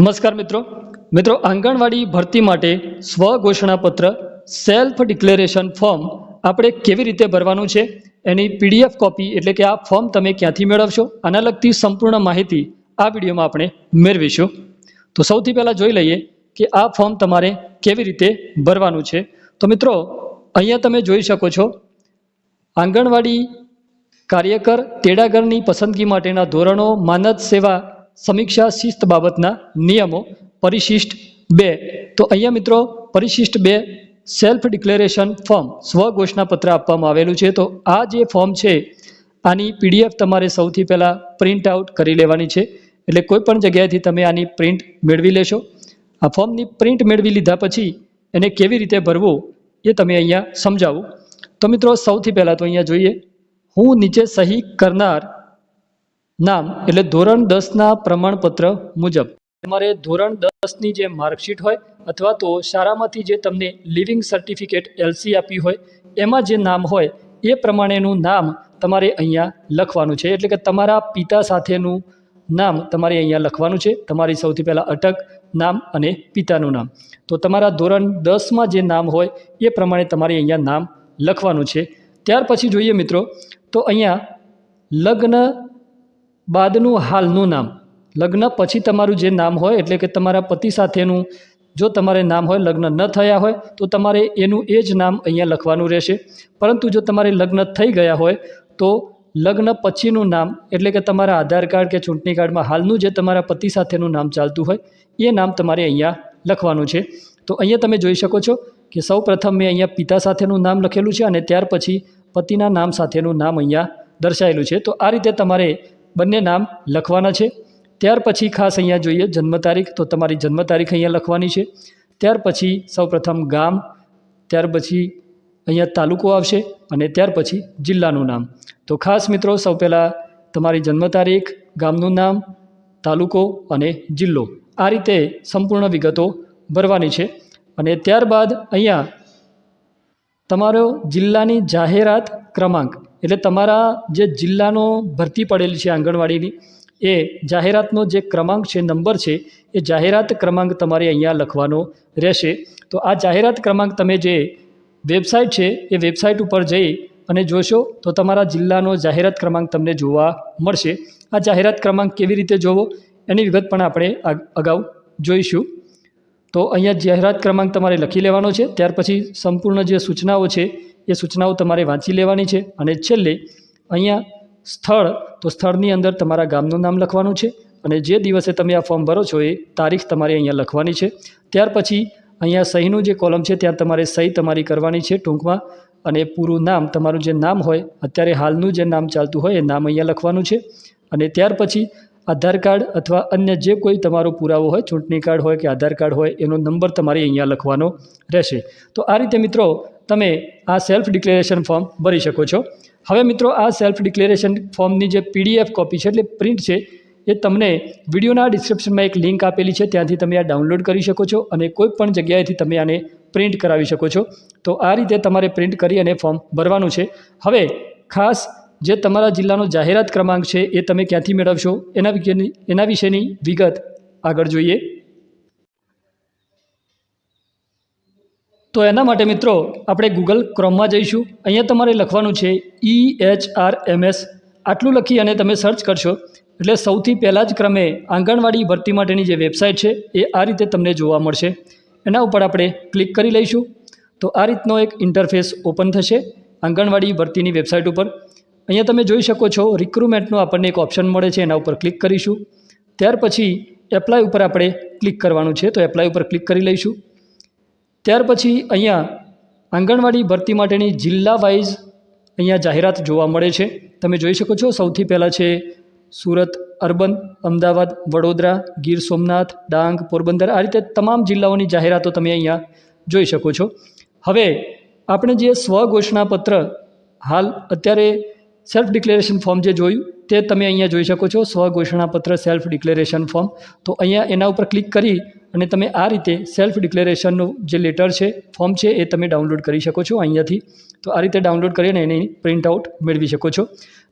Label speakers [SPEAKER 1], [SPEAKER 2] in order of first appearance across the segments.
[SPEAKER 1] નમસ્કાર મિત્રો. મિત્રો, આંગણવાડી ભરતી માટે સ્વ ઘોષણાપત્ર સેલ્ફ ડિક્લેરેશન ફોર્મ આપણે કેવી રીતે ભરવાનું છે? એની પીડીએફ કોપી એટલે કે આ ફોર્મ તમે ક્યાંથી મેળવશો? આના લગતી સંપૂર્ણ માહિતી આ વિડીયોમાં આપણે મેળવીશું. તો સૌથી પહેલાં જોઈ લઈએ કે આ ફોર્મ તમારે કેવી રીતે ભરવાનું છે. તો મિત્રો, અહીંયા તમે જોઈ શકો છો, આંગણવાડી કાર્યકર તેડાગરની પસંદગી માટેના ધોરણો, માનદ સેવા સમીક્ષા શિસ્ત બાબતના નિયમો પરિશિષ્ટ બે. તો અહીંયા મિત્રો પરિશિષ્ટ બે સેલ્ફ ડિક્લેરેશન ફોર્મ સ્વઘોષણા પત્ર આપવામાં આવેલું છે. તો આ જે ફોર્મ છે, આની પીડીએફ તમારે સૌથી પહેલાં પ્રિન્ટ આઉટ કરી લેવાની છે. એટલે કોઈ પણ જગ્યાએથી તમે આની પ્રિન્ટ મેળવી લેશો. આ ફોર્મની પ્રિન્ટ મેળવી લીધા પછી એને કેવી રીતે ભરવું એ તમે અહીંયા સમજાવું. તો મિત્રો સૌથી પહેલાં તો અહીંયા જોઈએ. હું નીચે સહી કરનાર નામ એટલે ધોરણ દસના પ્રમાણપત્ર મુજબ. તમારે ધોરણ દસની જે માર્કશીટ હોય અથવા તો શાળામાંથી જે તમને લિવિંગ સર્ટિફિકેટ એલસી આપી હોય, એમાં જે નામ હોય, એ પ્રમાણેનું નામ તમારે અહીંયા લખવાનું છે. એટલે કે તમારા પિતા સાથેનું નામ તમારે અહીંયા લખવાનું છે. તમારી સૌથી પહેલાં અટક નામ અને પિતાનું નામ. તો તમારા ધોરણ દસમાં જે નામ હોય, એ પ્રમાણે તમારે અહીંયા નામ લખવાનું છે. ત્યાર પછી જોઈએ મિત્રો, તો અહીંયા લગ્ન બાદનું હાલનું નામ. લગ્ન પછી તમારું જે નામ હોય, એટલે કે તમારા પતિ સાથેનું, જો તમારે નામ હોય, લગ્ન ન થયા હોય, તો તમારે એનું એ જ નામ અહીંયા લખવાનું રહેશે. પરંતુ જો તમારે લગ્ન થઈ ગયા હોય, તો લગ્ન પછીનું નામ, એટલે કે તમારા આધાર કાર્ડ કે ચૂંટણી કાર્ડમાં હાલનું જે તમારા પતિ સાથેનું નામ ચાલતું હોય, એ નામ તમારે અહીંયા લખવાનું છે. તો અહીંયા તમે જોઈ શકો છો કે સૌ પ્રથમ મેં અહીંયા પિતા સાથેનું નામ લખેલું છે અને ત્યાર પછી પતિના નામ સાથેનું નામ અહીંયા દર્શાયેલું છે. તો આ રીતે તમારે બંને નામ લખવાના છે. ત્યાર પછી ખાસ અહીંયા જોઈએ જન્મ તારીખ, તો તમારી જન્મ તારીખ અહીંયા લખવાની છે. ત્યાર પછી સૌપ્રથમ ગામ, ત્યાર પછી અહીંયા તાલુકો આવશે અને ત્યાર પછી જિલ્લાનું નામ. તો ખાસ મિત્રો, સૌ પહેલાં તમારી જન્મ તારીખ, ગામનું નામ, તાલુકો અને જિલ્લો. આ રીતે સંપૂર્ણ વિગતો ભરવાની છે. અને ત્યારબાદ અહીંયા તમારો જિલ્લાની જાહેરાત ક્રમાંક, એટલે તમારા જે જિલ્લાનો ભરતી પડેલી છે આંગણવાડીની, એ જાહેરાતનો જે ક્રમાંક છે, નંબર છે, એ જાહેરાત ક્રમાંક તમારે અહીંયા લખવાનો રહેશે. તો આ જાહેરાત ક્રમાંક તમે જે વેબસાઇટ છે, એ વેબસાઇટ ઉપર જઈ અને જોશો, તો તમારા જિલ્લાનો જાહેરાત ક્રમાંક તમને જોવા મળશે. આ જાહેરાત ક્રમાંક કેવી રીતે જોવો, એની વિગત પણ આપણે અગાઉ જોઈશું. તો અહીંયા જાહેરાત ક્રમાંક તમારે લખી લેવાનો છે, ત્યાર પછી સંપૂર્ણ જે સૂચનાઓ છે, એ સૂચનાઓ તમારે વાંચી લેવાની છે અને છેલ્લે અહીંયા સ્થળ, તો સ્થળની અંદર તમારા ગામનું નામ લખવાનું છે અને જે દિવસે તમે આ ફોર્મ ભરો છો એ તારીખ તમારે અહીંયા લખવાની છે. ત્યાર પછી અહીંયા સહીનું જે કોલમ છે, ત્યાં તમારે સહી તમારી કરવાની છે ટૂંકમાં અને પૂરું નામ, તમારું જે નામ હોય, અત્યારે હાલનું જે નામ ચાલતું હોય એ નામ અહીંયા લખવાનું છે. અને ત્યાર પછી આધાર કાર્ડ અથવા અન્ય જે કોઈ તમારો પુરાવો હોય, ચૂંટણી કાર્ડ હોય કે આધાર કાર્ડ હોય, એનો નંબર તમારે અહીંયા લખવાનો રહેશે. તો આ રીતે મિત્રો, તમે આ સેલ્ફ ડિક્લેરેશન ફોર્મ ભરી શકો છો. હવે મિત્રો, આ સેલ્ફ ડિક્લેરેશન ફોર્મની જે પીડીએફ કોપી છે, એટલે પ્રિન્ટ છે, એ તમને વિડીયોના ડિસ્ક્રિપ્શનમાં એક લિંક આપેલી છે, ત્યાંથી તમે આ ડાઉનલોડ કરી શકો છો અને કોઈ પણ જગ્યાએથી તમે આને પ્રિન્ટ કરાવી શકો છો. તો આ રીતે તમારે પ્રિન્ટ કરી અને ફોર્મ ભરવાનું છે. હવે ખાસ જે તમારા જિલ્લાનો જાહેરાત ક્રમાંક છે એ તમે ક્યાંથી મેળવશો? એના વિશેની એના વિશેની વિગત આગળ જોઈએ. તો એના માટે મિત્રો, આપણે ગૂગલ ક્રોમમાં જઈશું. અહીંયા તમારે લખવાનું છે E H R M S આટલું લખી અને તમે સર્ચ કરશો. એટલે સૌથી પહેલાં જ ક્રમે આંગણવાડી ભરતી માટેની જે વેબસાઇટ છે એ આ રીતે તમને જોવા મળશે. એના ઉપર આપણે ક્લિક કરી લઈશું. તો આ રીતનો એક ઇન્ટરફેસ ઓપન થશે આંગણવાડી ભરતીની વેબસાઇટ ઉપર. અહીંયા તમે જોઈ શકો છો રિક્રુટમેન્ટનો આપણને એક ઓપ્શન મળે છે, એના ઉપર ક્લિક કરીશું. ત્યાર પછી એપ્લાય ઉપર આપણે ક્લિક કરવાનું છે, તો એપ્લાય ઉપર ક્લિક કરી લઈશું. ત્યાર પછી અહીંયા આંગણવાડી ભરતી માટેની જિલ્લા વાઇઝ અહીંયા જાહેરાત જોવા મળે છે. તમે જોઈ શકો છો, સૌથી પહેલાં છે સુરત, અર્બન, અમદાવાદ, વડોદરા, ગીર સોમનાથ, ડાંગ, પોરબંદર, આ રીતે તમામ જિલ્લાઓની જાહેરાતો તમે અહીંયા જોઈ શકો છો. હવે આપણે જે સ્વઘોષણાપત્ર હાલ અત્યારે સેલ્ફ ડિક્લેરેશન ફોર્મ જે જોયું, તે તમે અહીંયા જોઈ શકો છો, સ્વઘોષણાપત્ર સેલ્ફ ડિક્લેરેશન ફોર્મ તો અહીંયા એના ઉપર ક્લિક કરી અને તમે આ રીતે સેલ્ફ ડિક્લેરેશનનું જે લેટર છે ફોર્મ છે, એ તમે ડાઉનલોડ કરી શકો છો અહીંયાથી. તો આ રીતે ડાઉનલોડ કરીને એની પ્રિન્ટ આઉટ મેળવી શકો છો.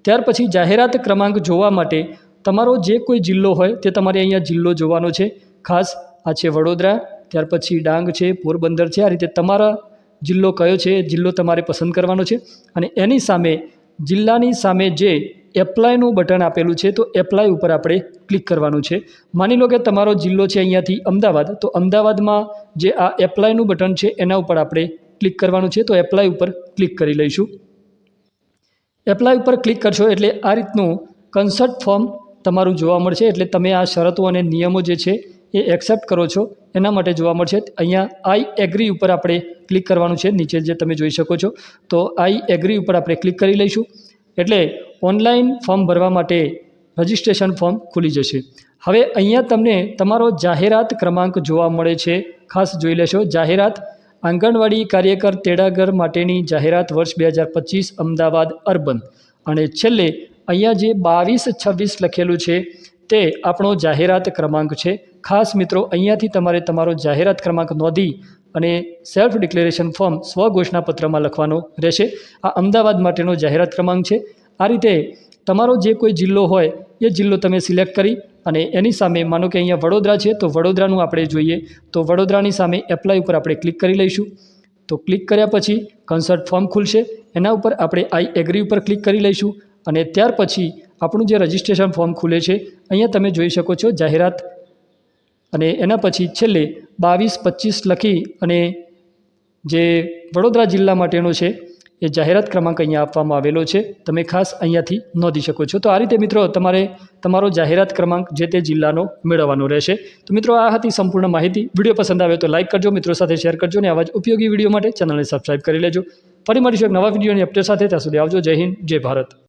[SPEAKER 1] ત્યાર પછી જાહેરાત ક્રમાંક જોવા માટે તમારો જે કોઈ જિલ્લો હોય, તે તમારે અહીંયા જિલ્લો જોવાનો છે. ખાસ આ છે વડોદરા, ત્યાર પછી ડાંગ છે, પોરબંદર છે. આ રીતે તમારા જિલ્લો કયો છે જિલ્લો તમારે પસંદ કરવાનો છે. અને એની સામે જિલ્લાની સામે જે એપ્લાયનું બટન આપેલું છે, તો એપ્લાય ઉપર આપણે ક્લિક કરવાનું છે. માની લો કે તમારો જિલ્લો છે અહીંયાથી અમદાવાદ, તો અમદાવાદમાં જે આ એપ્લાયનું બટન છે, એના ઉપર આપણે ક્લિક કરવાનું છે, તો એપ્લાય ઉપર ક્લિક કરી લઈશું. એપ્લાય ઉપર ક્લિક કરશો એટલે આ રીતનું કન્સર્ટ ફોર્મ તમારું જોવા મળશે, એટલે તમે આ શરતો અને નિયમો જે છે એ એક્સેપ્ટ કરો છો, એના માટે જોવા મળશે. અહીંયા આઈ એગ્રી ઉપર આપણે ક્લિક કરવાનું છે, નીચે જે તમે જોઈ શકો છો. તો આઈ એગ્રી ઉપર આપણે ક્લિક કરી લઈશું. એટલે ઓનલાઈન ફોર્મ ભરવા માટે રજિસ્ટ્રેશન ફોર્મ ખુલી જશે. હવે અહીંયા તમને તમારો જાહેરાત ક્રમાંક જોવા મળે છે. ખાસ જોઈ લેશો, જાહેરાત આંગણવાડી કાર્યકર તેડાગર માટેની જાહેરાત વર્ષ બે હજાર પચીસ અમદાવાદ અર્બન. અને છેલ્લે અહીંયા જે બાવીસ છવ્વીસ લખેલું છે, તે આપણો જાહેરાત ક્રમાંક છે. ખાસ મિત્રો, અહીંયાથી તમારે તમારો જાહેરાત ક્રમાંક નોંધી અને સેલ્ફ ડિક્લેરેશન ફોર્મ સ્વઘોષણાપત્રમાં લખવાનો રહેશે. આ અમદાવાદ માટેનો જાહેરાત ક્રમાંક છે. આ રીતે તમારો જે કોઈ જિલ્લો હોય, એ જિલ્લો તમે સિલેક્ટ કરી અને એની સામે માનો કે અહીંયા વડોદરા છે, તો વડોદરાનું આપણે જોઈએ. તો વડોદરાની સામે એપ્લાય ઉપર આપણે ક્લિક કરી લઈશું. તો ક્લિક કર્યા પછી કન્સર્ટ ફોર્મ ખુલશે. એના ઉપર આપણે આઈ એગ્રી ઉપર ક્લિક કરી લઈશું. અને ત્યાર પછી આપણું જે રજિસ્ટ્રેશન ફોર્મ ખુલે છે, અહીંયા તમે જોઈ શકો છો જાહેરાત અને એના પછી છેલ્લે બાવીસ, પચીસ લખી અને જે વડોદરા જિલ્લા માટેનો છે, એ જાહેરાત ક્રમાંક અહીંયા આપવામાં આવેલો છે. તમે ખાસ અહીંયાથી નોંધી શકો છો. તો આ રીતે મિત્રો તમારે તમારો જાહેરાત ક્રમાંક જે તે જિલ્લાનો મેળવવાનો રહેશે. તો મિત્રો આ હતી સંપૂર્ણ માહિતી. વીડિયો પસંદ આવે તો લાઇક કરજો, મિત્રો સાથે શેર કરજો અને આવા જ ઉપયોગી વીડિયો માટે ચેનલને સબસ્ક્રાઇબ કરી લેજો. ફરી મળીશું એક નવા વિડીયોની અપડેટ સાથે. ત્યાં સુધી આવજો. જય હિન્દ, જય ભારત.